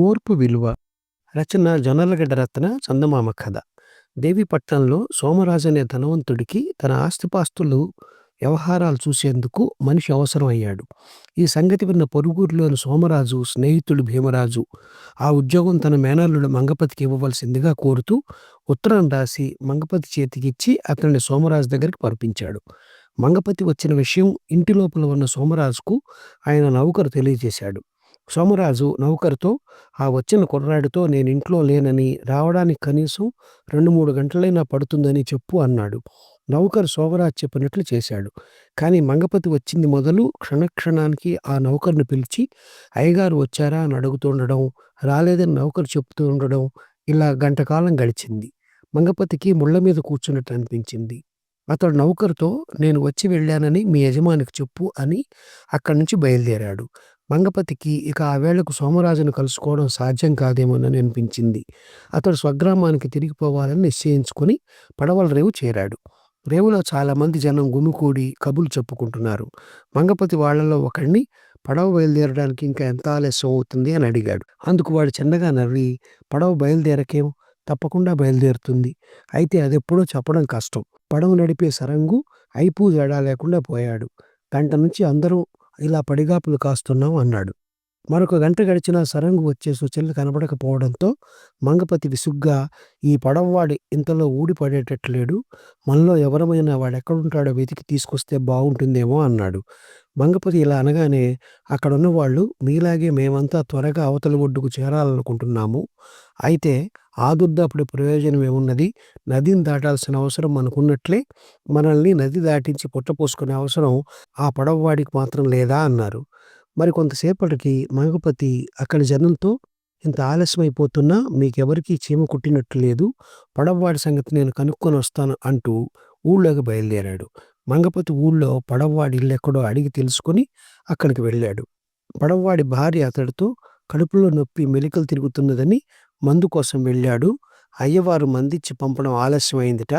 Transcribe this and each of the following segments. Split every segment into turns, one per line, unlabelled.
ఓర్పు విలువ రచన జొన్నలగడ్డ రత్న చందమామ కథ. దేవిపట్నంలో సోమరాజు అనే ధనవంతుడికి తన ఆస్తిపాస్తులు వ్యవహారాలు చూసేందుకు మనిషి అవసరం అయ్యాడు ఈ సంగతి విన్న పొరుగురులోని సోమరాజు స్నేహితుడు భీమరాజు ఆ ఉద్యోగం తన మేనల్లుడు మంగపతికి ఇవ్వవలసిందిగా కోరుతూ ఉత్తరం రాసి మంగపతి చేతికిచ్చి అతనిని సోమరాజు దగ్గరికి పంపించాడు. మంగపతి వచ్చిన విషయం ఇంటి లోపల ఉన్న సోమరాజుకు ఆయన నౌకరు తెలియజేశాడు. సోమరాజు నౌకరుతో ఆ వచ్చిన కుర్రాడితో నేను ఇంట్లో లేనని రావడానికి కనీసం రెండు మూడు గంటలైనా పడుతుందని చెప్పు అన్నాడు. నౌకరు సోమరాజు చెప్పినట్లు చేశాడు. కానీ మంగపతి వచ్చింది మొదలు క్షణక్షణానికి ఆ నౌకర్ని పిలిచి అయ్యగారు వచ్చారా? అని అడుగుతుండడం రాలేదని నౌకరు చెప్తూ ఉండడం ఇలా గంటకాలం గడిచింది. మంగపతికి ముళ్ళ మీద కూర్చున్నట్టు అనిపించింది. అతడు నౌకరుతో నేను వచ్చి వెళ్ళానని మీ యజమానికి చెప్పు అని అక్కడి నుంచి బయలుదేరాడు. మంగపతికి ఇక ఆ వేళకు సోమరాజును కలుసుకోవడం సాధ్యం కాదేమోనని అనిపించింది. అతడు స్వగ్రామానికి తిరిగిపోవాలని నిశ్చయించుకుని పడవల రేవు చేరాడు. రేవులో చాలామంది జనం గుమికూడి కబులు చెప్పుకుంటున్నారు. మంగపతి వాళ్ళలో ఒకడిని పడవ బయలుదేరడానికి ఇంకా ఎంత ఆలస్యం అవుతుంది అని అడిగాడు. అందుకు వాడు చిన్నగా నవ్వి పడవ బయలుదేరకేం? తప్పకుండా బయలుదేరుతుంది. అయితే అదెప్పుడో చెప్పడం కష్టం. పడవ నడిపే సరంగు అయిపూ జడా లేకుండా పోయాడు. గంట నుంచి అందరూ ఇలా పడిగాపులు కాస్తున్నాం అన్నాడు. మరొక గంట గడిచినా సరంగు వచ్చే సూచనలు కనబడకపోవడంతో మంగపతి విసుగ్గా ఈ పడవవాడి ఇంతలో ఊడిపడేటట్లేడు. మనలో ఎవరమైనా వాడెక్కడుంటాడో వెతికి తీసుకొస్తే బాగుంటుందేమో అన్నాడు. మంగపతి ఇలా అనగానే అక్కడున్న వాళ్ళు మీలాగే మేమంతా త్వరగా అవతల ఒడ్డుకు చేరాలనుకుంటున్నాము. అయితే ఆదుర్దాపుడి ప్రయోజనం ఏమున్నది? నదిని దాటాల్సిన అవసరం మనకున్నట్లే మనల్ని నది దాటించి పుట్టపోసుకునే అవసరం ఆ పడవవాడికి మాత్రం లేదా? అన్నారు. మరి కొంతసేపటికి మంగపతి అక్కడి జనంతో ఇంత ఆలస్యమైపోతున్నా మీకెవరికీ చీమ కుట్టినట్టు లేదు పడవవాడి సంగతి నేను కనుక్కొని వస్తాను అంటూ ఊళ్ళోకి బయలుదేరాడు. మంగపతి ఊళ్ళో పడవవాడి ఇల్లు ఎక్కడో అడిగి తెలుసుకొని అక్కడికి వెళ్ళాడు. పడవవాడి భార్య అతడితో కడుపులో నొప్పి మెలికలు తిరుగుతున్నదని మందు కోసం వెళ్ళాడు. అయ్యవారు మందిచ్చి పంపడం ఆలస్యమైందిట.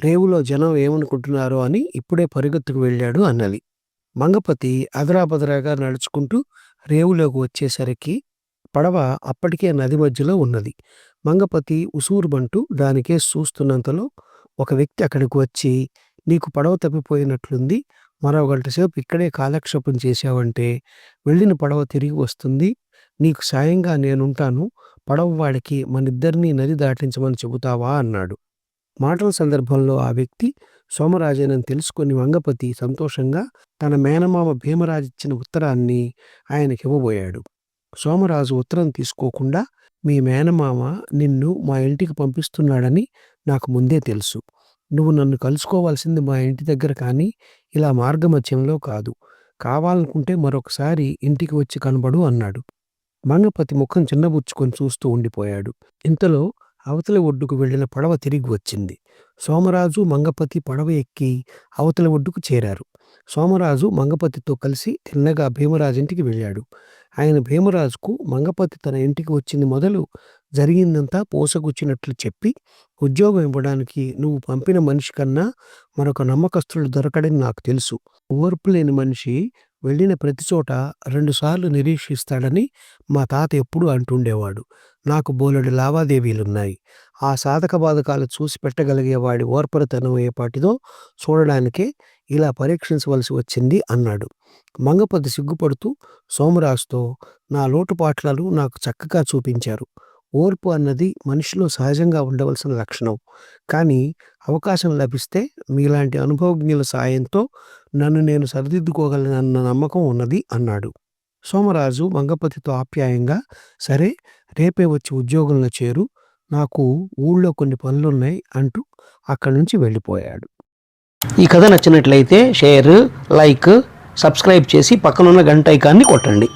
రేవులో జనం ఏమనుకుంటున్నారో అని ఇప్పుడే పరిగెత్తుకు వెళ్ళాడు అన్నది. మంగపతి అదరాబదరాగా నడుచుకుంటూ రేవులోకి వచ్చేసరికి పడవ అప్పటికే నది మధ్యలో ఉన్నది. మంగపతి ఉసూరుబంటూ దానికే చూస్తున్నంతలో ఒక వ్యక్తి అక్కడికి వచ్చి నీకు పడవ తప్పిపోయినట్లుంది. మరో గంట సేపు ఇక్కడే కాలక్షేపం చేశావంటే వెళ్ళిన పడవ తిరిగి వస్తుంది. నీకు సాయంగా నేనుంటాను పడవవాడికి మనిద్దరినీ నది దాటించమని చెబుతావా? అన్నాడు. మాటల సందర్భంలో ఆ వ్యక్తి సోమరాజేనని తెలుసుకుని వంగపతి సంతోషంగా తన మేనమామ భీమరాజిచ్చిన ఉత్తరాన్ని ఆయనకి ఇవ్వబోయాడు సోమరాజు ఉత్తరం తీసుకోకుండా మీ మేనమామ నిన్ను మా ఇంటికి పంపిస్తున్నాడని నాకు ముందే తెలుసు. నువ్వు నన్ను కలుసుకోవాల్సింది మా ఇంటి దగ్గర కానీ ఇలా మార్గమధ్యంలో కాదు. కావాలనుకుంటే మరొకసారి ఇంటికి వచ్చి కనబడు అన్నాడు. మంగపతి ముఖం చిన్నబుచ్చుకొని చూస్తూ ఉండిపోయాడు. ఇంతలో అవతలి ఒడ్డుకు వెళ్ళిన పడవ తిరిగి వచ్చింది. సోమరాజు మంగపతి పడవ ఎక్కి అవతలి ఒడ్డుకు చేరారు. సోమరాజు మంగపతితో కలిసి తిన్నగా భీమరాజు వెళ్ళాడు. ఆయన భీమరాజుకు మంగపతి తన ఇంటికి వచ్చింది మొదలు జరిగిందంతా పోసగుచ్చినట్లు చెప్పి ఉద్యోగం ఇవ్వడానికి నువ్వు పంపిన మనిషి కన్నా మరొక నమ్మకస్తుడు దొరకడని నాకు తెలుసు. ఓర్పు లేని మనిషి వెళ్ళిన ప్రతి చోట రెండుసార్లు నిరీక్షిస్తాడని మా తాత ఎప్పుడూ అంటుండేవాడు. నాకు బోలెడు లావాదేవీలున్నాయి. ఆ సాధక బాధకాలు చూసి పెట్టగలిగేవాడి ఓర్పరతనం ఏపాటిదో చూడడానికే ఇలా పరీక్షించవలసి వచ్చింది అన్నాడు. మంగపతి సిగ్గుపడుతూ సోమరాజుతో నా లోటుపాట్లను నాకు చక్కగా చూపించారు. ఓర్పు అన్నది మనిషిలో సహజంగా ఉండవలసిన లక్షణం. కానీ అవకాశం లభిస్తే మీలాంటి అనుభవజ్ఞుల సాయంతో నన్ను నేను సరిదిద్దుకోగలనన్న నమ్మకం ఉన్నది అన్నాడు. సోమరాజు మంగపతితో ఆప్యాయంగా సరే రేపే వచ్చి ఉద్యోగంలో చేరు నాకు ఊళ్ళో కొన్ని పనులున్నాయి అంటూ అక్కడి నుంచి వెళ్ళిపోయాడు. ఈ కథ నచ్చినట్లయితే షేర్ లైక్ సబ్స్క్రైబ్ చేసి పక్కనున్న గంట ఐకాన్ని కొట్టండి.